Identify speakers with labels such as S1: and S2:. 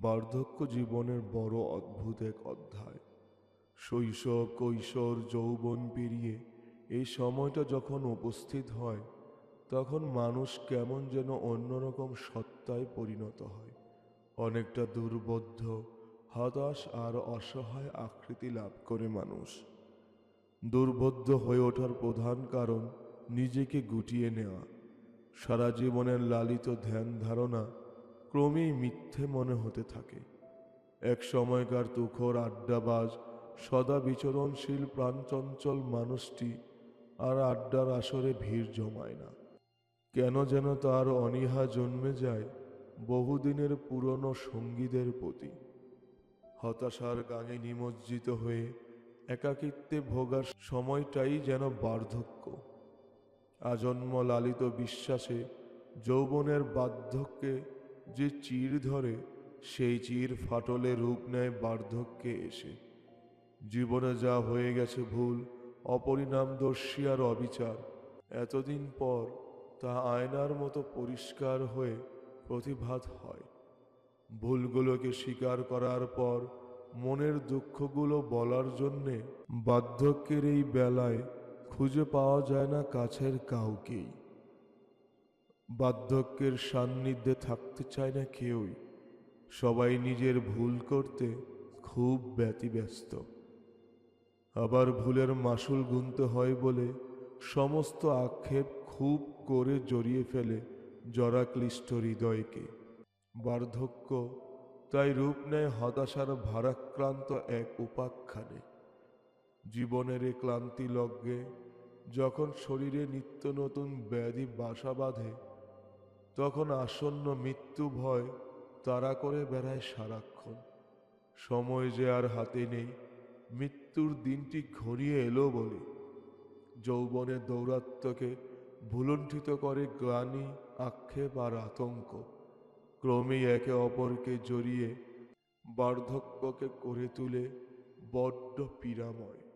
S1: বার্ধক্য জীবনের বড় অদ্ভুত এক অধ্যায়। শৈশব, কৈশোর, যৌবন পেরিয়ে এই সময়টা যখন উপস্থিত হয়, তখন মানুষ কেমন যেন অন্যরকম সত্তায় পরিণত হয়। অনেকটা দুর্বোধ্য, হতাশ আর অসহায় আকৃতি লাভ করে মানুষ। দুর্বোধ্য হয়ে ওঠার প্রধান কারণ নিজেকে গুটিয়ে নেওয়া। সারা জীবনের লালিত ধ্যান ধারণা ক্রমেই মিথ্যে মনে হতে থাকে। এক সময়কার তুখর আড্ডাবাজ, সদা বিচরণশীল প্রাণচঞ্চল মানুষটি আর আড্ডার আসরে ভিড় জমায় না। কেন যেন তার অনীহা জন্মে যায় বহুদিনের পুরনো সঙ্গীদের প্রতি। হতাশার গাঙে নিমজ্জিত হয়ে একাকিত্বে ভোগার সময়টাই যেন বার্ধক্য। আজন্ম লালিত বিশ্বাসে যৌবনের বার্ধক্যে যে চির ধরে সেই চির ফাটলে রূপ নেয় বার্ধক্যে এসে। জীবনে যা হয়ে গেছে ভুল অপরিণামদর্শী আর অবিচার, এতদিন পর তা আয়নার মতো পরিষ্কার হয়ে প্রতিভাত হয়। ভুলগুলোকে স্বীকার করার পর মনের দুঃখগুলো বলার জন্যে বার্ধক্যের এই বেলায় খুঁজে পাওয়া যায় না কাছের কাউকেই। বার্ধক্যের সান্নিধ্যে থাকতে চায় না কেউই। সবাই নিজের ভুল করতে খুব ব্যতিব্যস্ত। আবার ভুলের মাসুল গুনতে হয় বলে সমস্ত আক্ষেপ খুব করে জড়িয়ে ফেলে জরাক্লিষ্ট হৃদয়কে। বার্ধক্য তাই রূপ নেয় হতাশার ভারাক্রান্ত এক উপাখ্যানে। জীবনের এ ক্লান্তি লগ্নে যখন শরীরে নিত্য নতুন ব্যাধি বাসা বাঁধে তখন আসন্ন মৃত্যু ভয় তারা করে বেড়ায় সারাক্ষণ। সময় যে আর হাতে নেই, মৃত্যুর দিনটি ঘনিয়ে এলো বলে। যৌবনের দৌরাত্ম্যকে ভুলুণ্ঠিত করে গ্লানি, আক্ষেপ আর আতঙ্ক। ক্রমেই একে অপরকে জড়িয়ে বার্ধক্যকে করে তুলে বড্ড পীড়াময়।